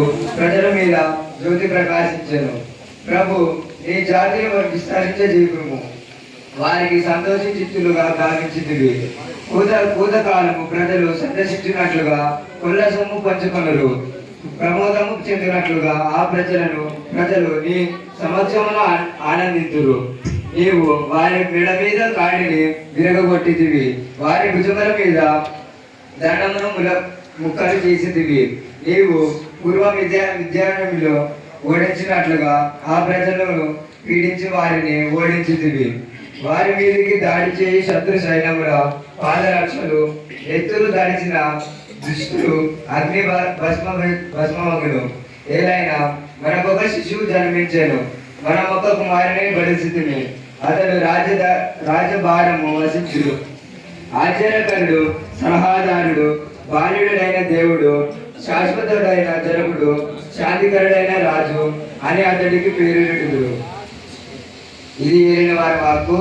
ప్రజల మీద జ్యోతి ప్రకాశించను. ప్రభు నీ జాతిని విస్తరించే జీవము వారికి సంతోషించితులుగా గావించింది కూత కూతకాలము ప్రజలు సందర్శించినట్లుగా కొల్ల సొమ్ము పంచుకొనరు. ప్రమోదము చెందినట్లుగా ఆ ప్రజలను ప్రజలు నీ సమక్షమును ఆ- ఆనందింతురు. నీవు వారి మెడ మీద కాడిని విరగొట్టిదివి వారి భుజముల మీద దండమును ముల ముక్కలు చేసిదివి. నీవు పూర్వ విద్యా విద్యారణ్యంలో ఓడించినట్లుగా ఆ ప్రజలను పీడించి వారిని ఓడించితివి. వారి మీదకి దాడి చేయి శత్రు సైన్యముల పాదరక్షలు ఎత్తులు దాడిచిన దుష్టులు అగ్ని భస్మ భస్మమగును ఏలైనా మనకొక శిశువు జన్మించాను. మనం ఒక కుమారుని బడిస్థితిని అతడు రాజ రాజభారము వసించుడు ఆశ్చర్యకరుడు సలహాదారుడు బాల్యుడైన దేవుడు శాశ్వతుడైన జనకుడు శాంతికరుడైన రాజు అని అతడికి పేరు ఇది ఏలిన వారి వాక్కు.